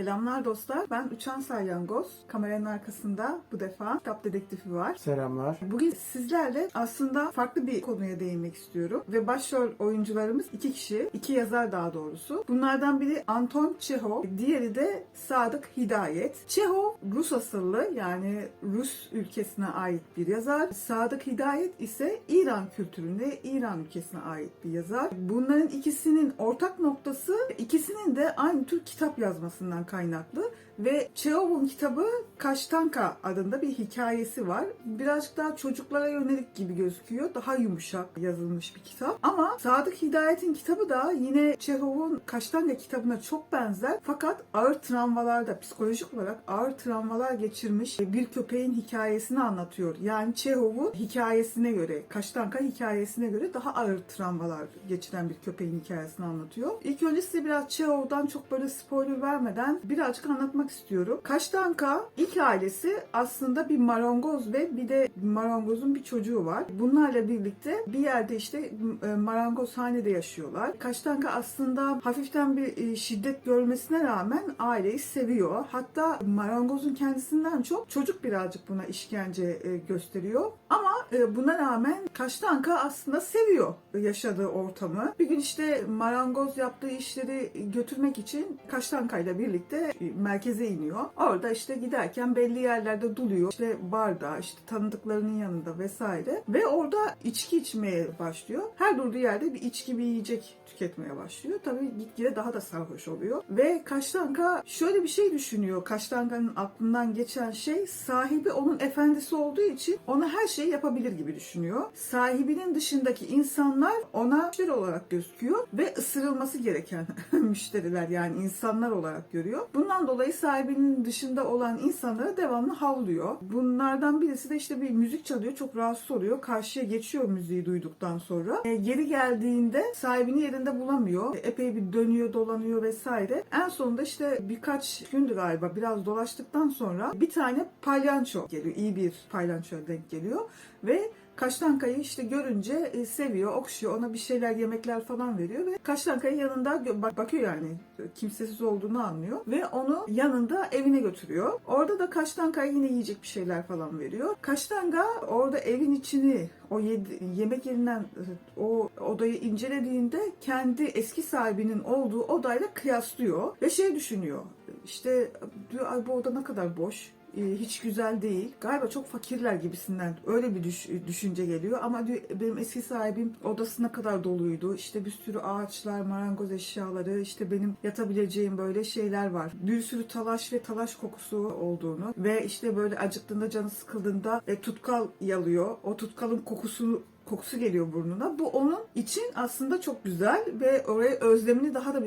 Selamlar dostlar. Ben Uçan Salyangoz. Kameranın arkasında bu defa kitap dedektifi var. Selamlar. Bugün sizlerle aslında farklı bir konuya değinmek istiyorum. Ve başrol oyuncularımız iki kişi, iki yazar daha doğrusu. Bunlardan biri Anton Çehov, diğeri de Sadık Hidayet. Çehov Rus asıllı yani Rus ülkesine ait bir yazar. Sadık Hidayet ise İran kültüründe İran ülkesine ait bir yazar. Bunların ikisinin ortak noktası ikisinin de aynı tür kitap yazmasından kaynaklı ve Çehov'un kitabı Kaştanka adında bir hikayesi var. Birazcık daha çocuklara yönelik gibi gözüküyor. Daha yumuşak yazılmış bir kitap. Ama Sadık Hidayet'in kitabı da yine Çehov'un Kaştanka kitabına çok benzer. Fakat ağır travmalarda, psikolojik olarak ağır travmalar geçirmiş bir köpeğin hikayesini anlatıyor. Yani Çehov'un hikayesine göre, Kaştanka hikayesine göre daha ağır travmalar geçiren bir köpeğin hikayesini anlatıyor. İlk önce size biraz Çehov'dan çok böyle spoiler vermeden birazcık anlatmak istiyorum. Kaştanka ilk ailesi aslında bir marangoz ve bir de marangozun bir çocuğu var. Bunlarla birlikte bir yerde işte e, marangozhanede yaşıyorlar. Kaştanka aslında hafiften bir e, şiddet görmesine rağmen aileyi seviyor. Hatta marangozun kendisinden çok çocuk birazcık buna işkence e, gösteriyor. Ama buna rağmen Kaştanka aslında seviyor yaşadığı ortamı. Bir gün işte marangoz yaptığı işleri götürmek için Kaştanka ile birlikte merkeze iniyor. Orada işte giderken belli yerlerde duluyor. İşte barda, işte tanıdıklarının yanında vesaire. Ve orada içki içmeye başlıyor. Her durduğu yerde bir içki, bir yiyecek tüketmeye başlıyor. Tabii gitgide daha da sarhoş oluyor. Ve Kaştanka şöyle bir şey düşünüyor. Kaştanka'nın aklından geçen şey sahibi onun efendisi olduğu için ona her şeyi yapabilir gibi düşünüyor. Sahibinin dışındaki insanlar ona müşteri olarak gözüküyor ve ısırılması gereken müşteriler yani insanlar olarak görüyor. Bundan dolayı sahibinin dışında olan insanlara devamlı havlıyor. Bunlardan birisi de işte bir müzik çalıyor. Çok rahatsız oluyor. Karşıya geçiyor müziği duyduktan sonra. E, geri geldiğinde sahibini yerinde bulamıyor. E, epey bir dönüyor, dolanıyor vesaire. En sonunda işte birkaç gündü galiba biraz dolaştıktan sonra bir tane palyanço geliyor. İyi bir palyançoya denk geliyor. Ve Kaştanka'yı işte görünce e, seviyor, okşuyor, ona bir şeyler, yemekler falan veriyor ve Kaştanka'yı yanında bakıyor yani kimsesiz olduğunu anlıyor ve onu yanında evine götürüyor. Orada da Kaştanka'ya yine yiyecek bir şeyler falan veriyor. Kaştanka orada evin içini o yedi- yemek yerinden e, o odayı incelediğinde kendi eski sahibinin olduğu odayla kıyaslıyor ve şey düşünüyor. İşte diyor ay bu oda ne kadar boş hiç güzel değil. Galiba çok fakirler gibisinden öyle bir düş- düşünce geliyor. Ama diyor, benim eski sahibim odasına kadar doluydu. İşte bir sürü ağaçlar, marangoz eşyaları, işte benim yatabileceğim böyle şeyler var. Bir sürü talaş ve talaş kokusu olduğunu ve işte böyle acıktığında canı sıkıldığında e, tutkal yalıyor. O tutkalın kokusunu kokusu geliyor burnuna. Bu onun için aslında çok güzel ve oraya özlemini daha da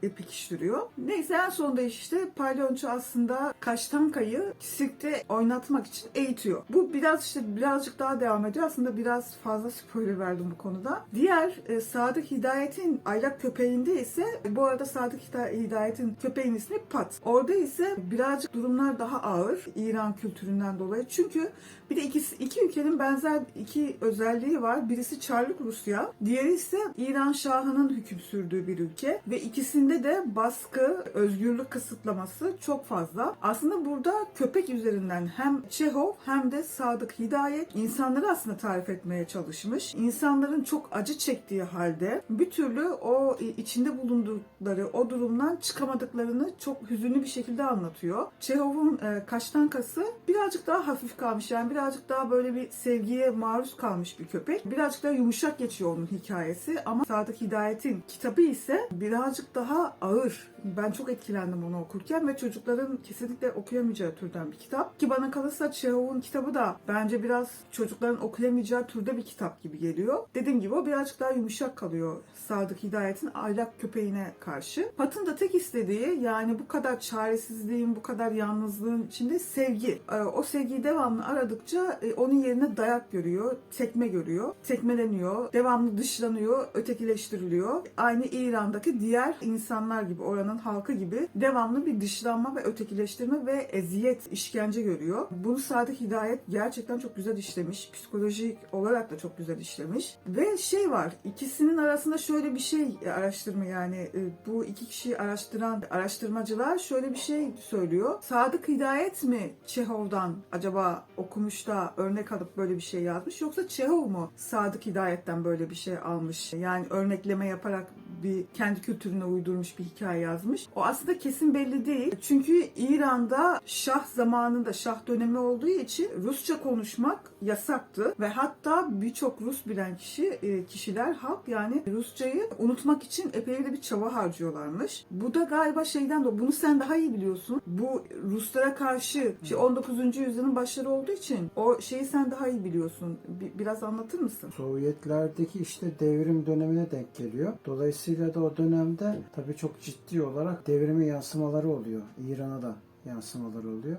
pekiştiriyor. Neyse en sonunda işte palyonçu aslında Kaştanka'yı sirkte oynatmak için eğitiyor. Bu biraz işte birazcık daha devam ediyor. Aslında biraz fazla spoiler verdim bu konuda. Diğer e, Sadık Hidayet'in aylak köpeğinde ise bu arada Sadık Hida- Hidayet'in köpeğin ismi Pat. Orada ise birazcık durumlar daha ağır İran kültüründen dolayı. Çünkü bir de ikisi, iki ülkenin benzer iki özelliği var. Birisi Çarlık Rusya, diğeri ise İran Şahı'nın hüküm sürdüğü bir ülke ve ikisinde de baskı, özgürlük kısıtlaması çok fazla. Aslında burada köpek üzerinden hem Çehov hem de Sadık Hidayet insanları aslında tarif etmeye çalışmış. İnsanların çok acı çektiği halde bir türlü o içinde bulundukları o durumdan çıkamadıklarını çok hüzünlü bir şekilde anlatıyor. Çehov'un e, Kaştankası birazcık daha hafif kalmış yani birazcık daha böyle bir sevgiye maruz kalmış bir köpek. Birazcık daha yumuşak geçiyor onun hikayesi ama Sadık Hidayet'in kitabı ise birazcık daha ağır. Ben çok etkilendim onu okurken ve çocukların kesinlikle okuyamayacağı türden bir kitap. Ki bana kalırsa Çehov'un kitabı da bence biraz çocukların okuyamayacağı türde bir kitap gibi geliyor. Dediğim gibi o birazcık daha yumuşak kalıyor Sadık Hidayet'in aylak köpeğine karşı. Pat'ın da tek istediği yani bu kadar çaresizliğin, bu kadar yalnızlığın içinde sevgi. Ee, O sevgiyi devamlı aradıkça e, onun yerine dayak görüyor, tekme görüyor, tekmeleniyor, devamlı dışlanıyor, ötekileştiriliyor. Aynı İran'daki diğer insanlar gibi, oranın halkı gibi devamlı bir dışlanma ve ötekileştirme ve eziyet, işkence görüyor. Bunu Sadık Hidayet gerçekten çok güzel işlemiş. Psikolojik olarak da çok güzel işlemiş. Ve şey var, ikisinin arasında şöyle bir şey araştırma yani e, bu iki kişiyi araştıran araştırmacılar şöyle bir şey söylüyor. Sadık Hidayet mi Çehov'dan acaba okumuş da örnek alıp böyle bir şey yazmış yoksa Çehov mu Sadık Hidayet'ten böyle bir şey almış? Yani örnekleme yaparak bir kendi kültürüne uydurmuş bir hikaye yazmış. O aslında kesin belli değil. Çünkü İran'da Şah zamanında Şah dönemi olduğu için Rusça konuşmak yasaktı ve hatta birçok Rus bilen kişi e, kişiler halk yani Rusçayı unutmak için epey de bir çaba harcıyorlarmış. Bu da galiba şeyden de bunu sen daha iyi biliyorsun. Bu Ruslara karşı şey 19. yüzyılın başları olduğu için o şeyi sen daha iyi biliyorsun. Bi- biraz anlatır mısın? Sovyetlerdeki işte devrim dönemine denk geliyor. Dolayısıyla da o dönemde tabii çok ciddi olarak devrimin yansımaları oluyor. İran'a da yansımaları oluyor.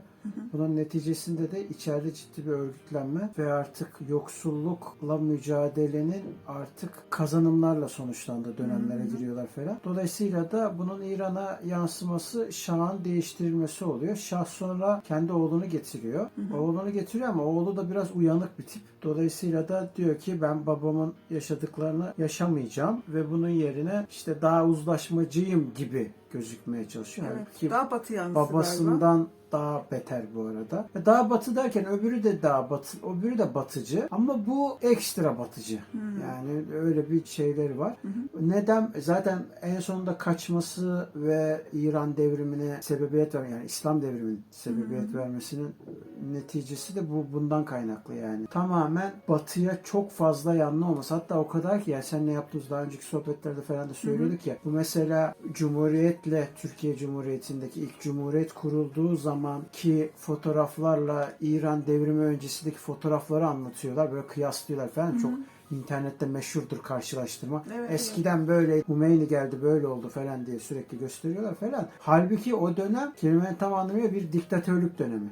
Bunun neticesinde de içeride ciddi bir örgütlenme ve artık yoksullukla mücadelenin artık kazanımlarla sonuçlandığı dönemlere giriyorlar falan. Dolayısıyla da bunun İran'a yansıması Şah'ın değiştirilmesi oluyor. Şah sonra kendi oğlunu getiriyor. Oğlunu getiriyor ama oğlu da biraz uyanık bir tip. Dolayısıyla da diyor ki ben babamın yaşadıklarını yaşamayacağım ve bunun yerine işte daha uzlaşmacıyım gibi gözükmeye çalışıyor. Evet. Halbuki Daha batı yanlısı galiba. Daha beter bu arada. Ve Daha batı derken öbürü de daha batı, öbürü de batıcı ama bu ekstra batıcı. Yani öyle bir şeyleri var. Neden? Zaten en sonunda kaçması ve İran devrimine sebebiyet ver yani İslam devriminin sebebiyet vermesinin neticesi de bu bundan kaynaklı yani. Tamamen batıya çok fazla yanlı olması. Hatta o kadar ki yani sen ne yaptınız daha önceki sohbetlerde falan da söylüyorduk ya. Bu mesela Cumhuriyet'le Türkiye Cumhuriyeti'ndeki ilk Cumhuriyet kurulduğu zaman ki fotoğraflarla İran devrimi öncesindeki fotoğrafları anlatıyorlar. Böyle kıyaslıyorlar falan. Çok internette meşhurdur karşılaştırma. Evet, Eskiden böyle Hümeyni geldi böyle oldu falan diye sürekli gösteriyorlar falan. Halbuki o dönem kelimenin tam anlamıyla bir diktatörlük dönemi.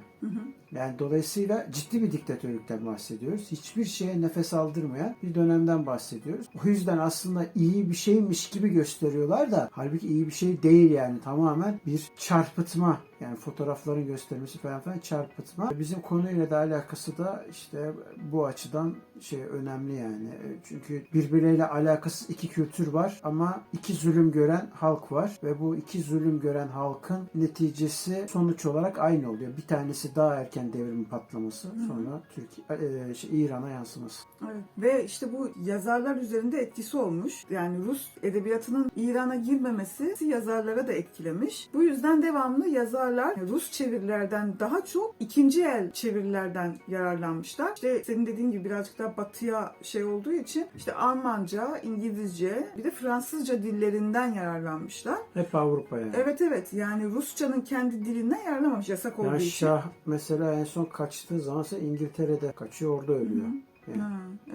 Yani dolayısıyla ciddi bir diktatörlükten bahsediyoruz. Hiçbir şeye nefes aldırmayan bir dönemden bahsediyoruz. O yüzden aslında iyi bir şeymiş gibi gösteriyorlar da halbuki iyi bir şey değil yani tamamen bir çarpıtma. Yani fotoğrafların göstermesi falan filan çarpıtma. Bizim konuyla da alakası da işte bu açıdan şey önemli yani. Çünkü birbirleriyle alakasız iki kültür var ama iki zulüm gören halk var ve bu iki zulüm gören halkın neticesi sonuç olarak aynı oluyor. Bir tanesi daha erken devrimin patlaması, sonra Türkiye e, şey, İran'a yansıması. Evet. Ve işte bu yazarlar üzerinde etkisi olmuş. Yani Rus edebiyatının İran'a girmemesi yazarlara da etkilemiş. Bu yüzden devamlı yazarlar Rus çevirilerden daha çok ikinci el çevirilerden yararlanmışlar. İşte senin dediğin gibi birazcık daha batıya şey olduğu için işte Almanca, İngilizce bir de Fransızca dillerinden yararlanmışlar. Hep Avrupa yani. Evet evet yani Rusçanın kendi dilinden yararlanmamış yasak olduğu Yani için. Şah mesela en son kaçtığı zaman ise İngiltere'de kaçıyor orada ölüyor. Yani. Ha,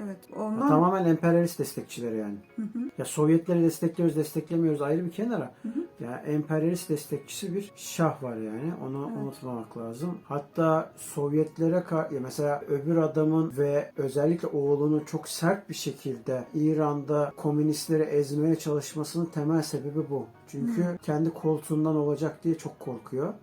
evet. Ya Ondan tamamen emperyalist destekçileri yani. Ya Sovyetleri destekliyoruz, desteklemiyoruz ayrı bir kenara. Ya emperyalist destekçisi bir şah var yani. Onu unutmamak lazım. Hatta Sovyetlere ya mesela öbür adamın ve özellikle oğlunun çok sert bir şekilde İran'da komünistleri ezmeye çalışmasının temel sebebi bu. Çünkü kendi koltuğundan olacak diye çok korkuyor.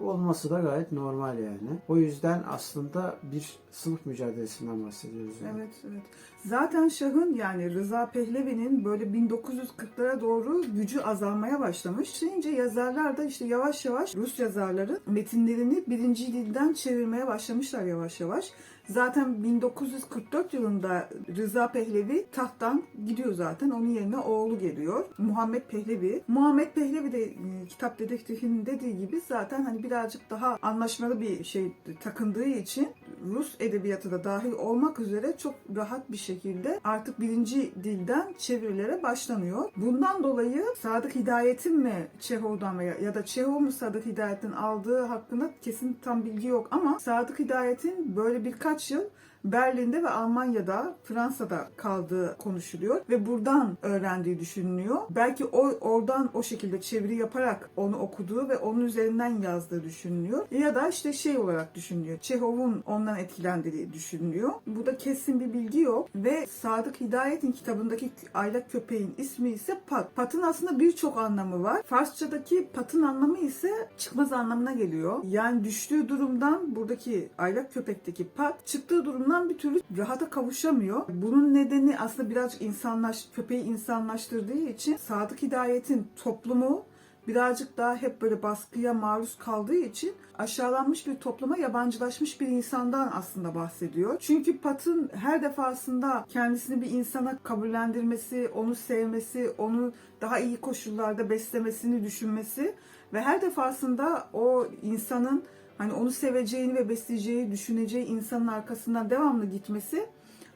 Olması da gayet normal yani. O yüzden aslında bir sınıf mücadelesinden bahsediyoruz yani. Evet, evet. Zaten Şah'ın yani Rıza Pehlevi'nin böyle 1940'lara doğru gücü azalmaya başlamış. Şeyince yazarlar da işte yavaş yavaş Rus yazarların metinlerini birinci dilden çevirmeye başlamışlar yavaş yavaş. Zaten 1944 yılında Rıza Pehlevi tahttan gidiyor zaten. Onun yerine oğlu geliyor. Muhammed Pehlevi. Muhammed Pehlevi de e, kitap dedektifinin dediği gibi zaten hani birazcık daha anlaşmalı bir şey takındığı için Rus edebiyatı da dahil olmak üzere çok rahat bir şekilde artık birinci dilden çevirilere başlanıyor. Bundan dolayı Sadık Hidayet'in mi Çehov'dan veya ya da Çehov mu Sadık Hidayet'in aldığı hakkında kesin tam bilgi yok ama Sadık Hidayet'in böyle birkaç yıl Berlin'de ve Almanya'da, Fransa'da kaldığı konuşuluyor ve buradan öğrendiği düşünülüyor. Belki o oradan o şekilde çeviri yaparak onu okuduğu ve onun üzerinden yazdığı düşünülüyor. Ya da işte şey olarak düşünülüyor. Çehov'un ondan etkilendiği düşünülüyor. Bu da kesin bir bilgi yok ve Sadık Hidayet'in kitabındaki aylak köpeğin ismi ise Pat. Pat'ın aslında birçok anlamı var. Farsçadaki Pat'ın anlamı ise çıkmaz anlamına geliyor. Yani düştüğü durumdan buradaki aylak köpekteki Pat çıktığı durumdan bir türlü rahata kavuşamıyor. Bunun nedeni aslında birazcık insanlaş, köpeği insanlaştırdığı için Sadık Hidayet'in toplumu birazcık daha hep böyle baskıya maruz kaldığı için aşağılanmış bir topluma yabancılaşmış bir insandan aslında bahsediyor. Çünkü Pat'ın her defasında kendisini bir insana kabullendirmesi, onu sevmesi, onu daha iyi koşullarda beslemesini düşünmesi ve her defasında o insanın hani onu seveceğini ve besleyeceği, düşüneceği insanın arkasından devamlı gitmesi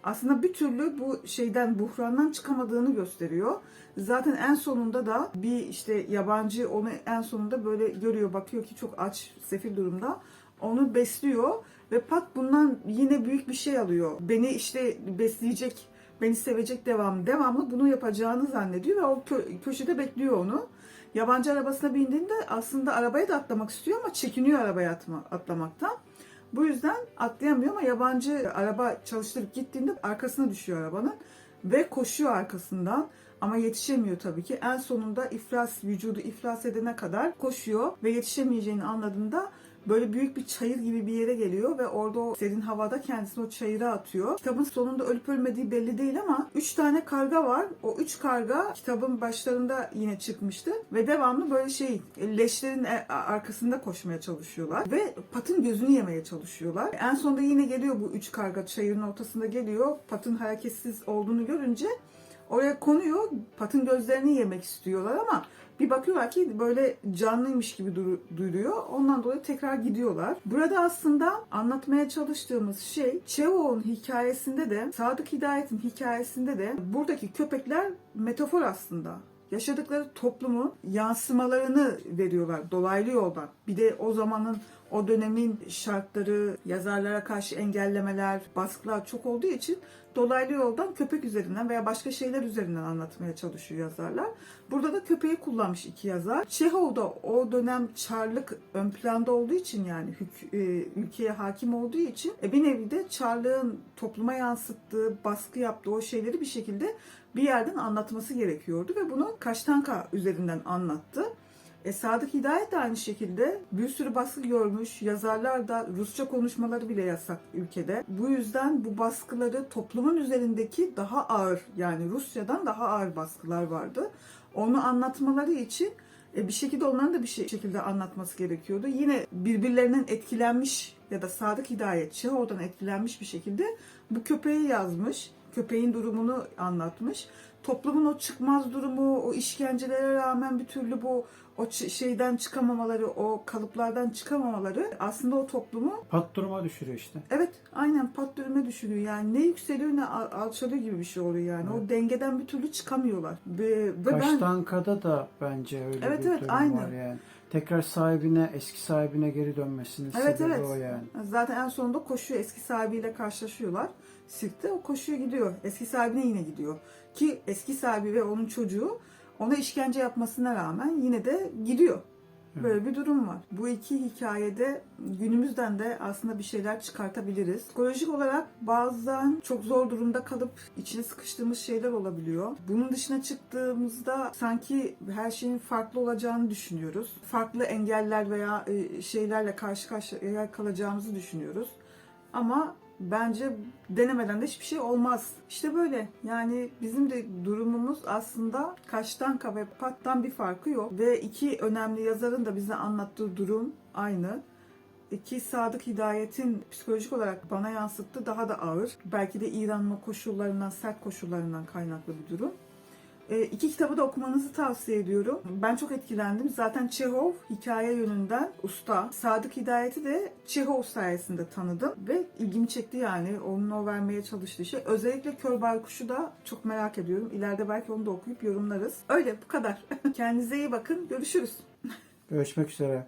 aslında bir türlü bu şeyden buhrandan çıkamadığını gösteriyor. Zaten en sonunda da bir işte yabancı onu en sonunda böyle görüyor bakıyor ki çok aç sefil durumda onu besliyor ve Pat bundan yine büyük bir şey alıyor. Beni işte besleyecek, beni sevecek devam devamlı bunu yapacağını zannediyor ve o kö- köşede bekliyor onu. Yabancı arabasına bindiğinde aslında arabaya da atlamak istiyor ama çekiniyor arabaya atma, atlamaktan. Bu yüzden atlayamıyor ama yabancı araba çalıştırıp gittiğinde arkasına düşüyor arabanın ve koşuyor arkasından ama yetişemiyor tabii ki. En sonunda iflas vücudu iflas edene kadar koşuyor ve yetişemeyeceğini anladığında böyle büyük bir çayır gibi bir yere geliyor ve orada o serin havada kendisini o çayıra atıyor. Kitabın sonunda ölüp ölmediği belli değil ama 3 tane karga var. O 3 karga kitabın başlarında yine çıkmıştı ve devamlı böyle şey leşlerin e- arkasında koşmaya çalışıyorlar ve Pat'ın gözünü yemeye çalışıyorlar. En sonunda yine geliyor bu 3 karga çayırın ortasında geliyor. Pat'ın hareketsiz olduğunu görünce oraya konuyor. Pat'ın gözlerini yemek istiyorlar ama bir bakıyorlar ki böyle canlıymış gibi duru- duyuluyor. Ondan dolayı tekrar gidiyorlar. Burada aslında anlatmaya çalıştığımız şey Çehov'un hikayesinde de Sadık Hidayet'in hikayesinde de buradaki köpekler metafor aslında yaşadıkları toplumun yansımalarını veriyorlar dolaylı yoldan. Bir de o zamanın o dönemin şartları, yazarlara karşı engellemeler, baskılar çok olduğu için dolaylı yoldan köpek üzerinden veya başka şeyler üzerinden anlatmaya çalışıyor yazarlar. Burada da köpeği kullanmış iki yazar. Çehov da o dönem çarlık ön planda olduğu için yani e, ülkeye hakim olduğu için e, bir nevi de çarlığın topluma yansıttığı, baskı yaptığı o şeyleri bir şekilde bir yerden anlatması gerekiyordu ve bunu Kaştanka üzerinden anlattı. E, Sadık Hidayet de aynı şekilde bir sürü baskı görmüş. Yazarlar da Rusça konuşmaları bile yasak ülkede. Bu yüzden bu baskıları toplumun üzerindeki daha ağır yani Rusya'dan daha ağır baskılar vardı. Onu anlatmaları için e, bir şekilde onların da bir şey- şekilde anlatması gerekiyordu. Yine birbirlerinden etkilenmiş ya da Sadık Hidayet Çehov'dan etkilenmiş bir şekilde bu köpeği yazmış. Köpeğin durumunu anlatmış. Toplumun o çıkmaz durumu, o işkencelere rağmen bir türlü bu o şeyden çıkamamaları, o kalıplardan çıkamamaları aslında o toplumu Pat duruma düşürüyor işte. evet aynen pat dönüme düşürüyor. Yani ne yükseliyor ne al- alçalıyor gibi bir şey oluyor yani. O dengeden bir türlü çıkamıyorlar. Ve, ve ben da bence öyle Evet, bir evet, durum aynı. var yani. Tekrar sahibine, eski sahibine geri dönmesinin Evet, sebebi evet. o yani. Zaten en sonunda koşuyor. Eski sahibiyle karşılaşıyorlar. Sirkte o koşuyor gidiyor. Eski sahibine yine gidiyor. Ki eski sahibi ve onun çocuğu ona işkence yapmasına rağmen yine de gidiyor. Böyle bir durum var. Bu iki hikayede günümüzden de aslında bir şeyler çıkartabiliriz. Psikolojik olarak bazen çok zor durumda kalıp içine sıkıştığımız şeyler olabiliyor. Bunun dışına çıktığımızda sanki her şeyin farklı olacağını düşünüyoruz. Farklı engeller veya e, şeylerle karşı karşıya kalacağımızı düşünüyoruz. Ama bence denemeden de hiçbir şey olmaz. İşte böyle. Yani bizim de durumumuz aslında Kaştanka ve Pat'tan bir farkı yok. Ve iki önemli yazarın da bize anlattığı durum aynı. İki Sadık Hidayet'in psikolojik olarak bana yansıttığı daha da ağır. Belki de İran'ın koşullarından, sert koşullarından kaynaklı bir durum. E, iki kitabı da okumanızı tavsiye ediyorum. Ben çok etkilendim. Zaten Çehov hikaye yönünden usta. Sadık Hidayet'i de Çehov sayesinde tanıdım ve ilgimi çekti yani onun o vermeye çalıştığı şey. Özellikle Kör Baykuş'u da çok merak ediyorum. İleride belki onu da okuyup yorumlarız. Öyle bu kadar. Kendinize iyi bakın. Görüşürüz. Görüşmek üzere.